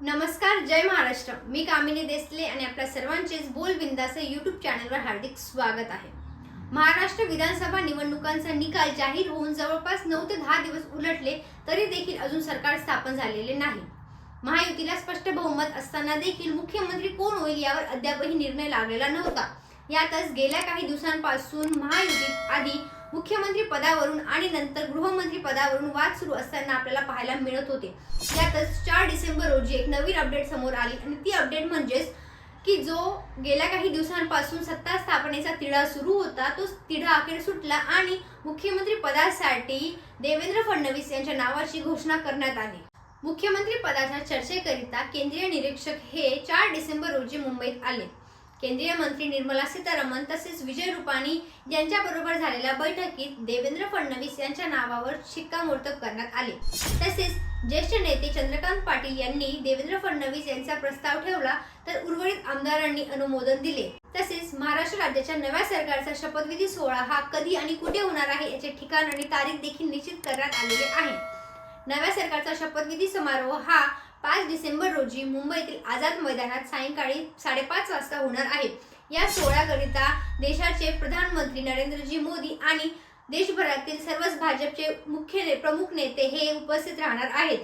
नमस्कार जय महाराष्ट्र. मी कामिनी देसले आणि आपल्या सर्वांचेच बोल यूट्यूब चॅनलवर हार्दिक स्वागत आहे. महाराष्ट्र विधानसभा निवडणुकांचा निकाल जाहीर होऊन जवळपास नऊ ते दहा दिवस उलटले तरी देखील अजून सरकार स्थापन झालेले नाही. महायुतीला स्पष्ट बहुमत असताना देखील मुख्यमंत्री कोण होईल यावर अद्यापही निर्णय लागलेला नव्हता. यातच गेल्या काही दिवसांपासून महायुतीत आधी मुख्यमंत्री पदावरून आणि नंतर गृहमंत्री पदावरून वाद सुरू असताना आपल्याला पाहायला मिळत होते. यातच चार डिसेंबर रोजी एक नवीन अपडेट समोर आली आणि ती अपडेट म्हणजेच की जो गेल्या काही दिवसांपासून सत्ता स्थापनेचा तिढा सुरू होता तो तिढा अखेर सुटला आणि मुख्यमंत्री पदासाठी देवेंद्र फडणवीस यांच्या नावाची घोषणा करण्यात आली. मुख्यमंत्री पदाच्या चर्चेकरिता केंद्रीय निरीक्षक हे चार डिसेंबर रोजी मुंबईत आले. केंद्रीय मंत्री निर्मला सीतारामन तसेच विजय रुपाणी यांच्याबरोबर झालेल्या बैठकीत देवेंद्र फडणवीस यांच्या नावावर शिक्कामोर्तब करण्यात आले. तसेच ज्येष्ठ नेते चंद्रकांत पाटील यांनी देवेंद्र फडणवीस यांचा प्रस्ताव ठेवला तर उर्वरित आमदारांनी अनुमोदन दिले. तसेच महाराष्ट्र राज्याच्या नव्या सरकारचा शपथविधी सोहळा हा कधी आणि कुठे होणार आहे याचे ठिकाण आणि तारीख देखील निश्चित करण्यात आलेले आहे. नव्या सरकारचा शपथविधी समारोह हा पाच डिसेंबर रोजी मुंबईतील आझाद मैदानात सायंकाळी साडेपाच वाजता होणार आहे. या सोहळ्याकरिता देशाचे प्रधानमंत्री नरेंद्रजी मोदी आणि देशभरातील सर्वच भाजपचे मुख्य ने- प्रमुख नेते हे उपस्थित राहणार आहेत.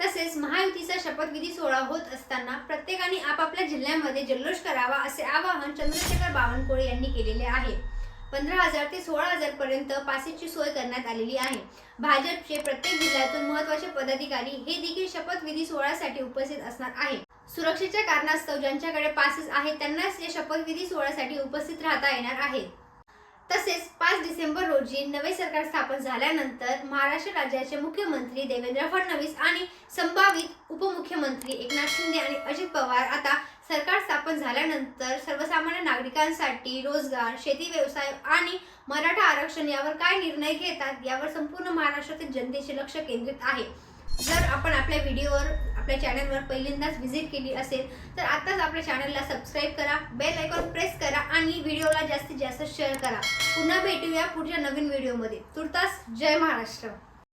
तसेच महायुतीचा शपथविधी सोहळा होत असताना प्रत्येकाने आपापल्या जिल्ह्यामध्ये जल्लोष करावा असे आवाहन चंद्रशेखर बावनकुळे यांनी केलेले आहे. पंधरा हजार ते सोळा हजार पर्यंत पासेसची सोय करण्यात आलेली आहे. भाजपचे प्रत्येक जिल्ह्यातून महत्त्वाचे पदाधिकारी हे देखील शपथविधी सोहळ्यासाठी उपस्थित असणार आहे सुरक्षेच्या कारणास्तव ज्यांच्याकडे पासेस आहेत त्यांनाच या शपथविधी सोहळ्यासाठी उपस्थित राहता येणार आहे. तसेच पाच डिसेंबर रोजी नवे सरकार स्थापन झाल्यानंतर महाराष्ट्र राज्याचे मुख्यमंत्री देवेंद्र फडणवीस आणि संभावित उपमुख्यमंत्री एकनाथ शिंदे आणि अजित पवार आता सरकार स्थापन झाल्यानंतर सर्वसामान्य नागरिकांसाठी रोजगार शेती व्यवसाय आणि मराठा आरक्षण यावर काय निर्णय घेतात यावर संपूर्ण महाराष्ट्रातील जनतेचे लक्ष केंद्रित आहे. जर आपण आपल्या व्हिडिओवर आपल्या चॅनलवर पहिल्यांदाच व्हिजिट केली असेल तर आताच आपल्या चॅनलला सबस्क्राईब करा बेल आयकॉन प्रेस करा आणि व्हिडिओला जास्तीत जास्त शेअर करा. पुन्हा भेटूया पुढच्या नवीन व्हिडिओमध्ये तुर्तास जय महाराष्ट्र.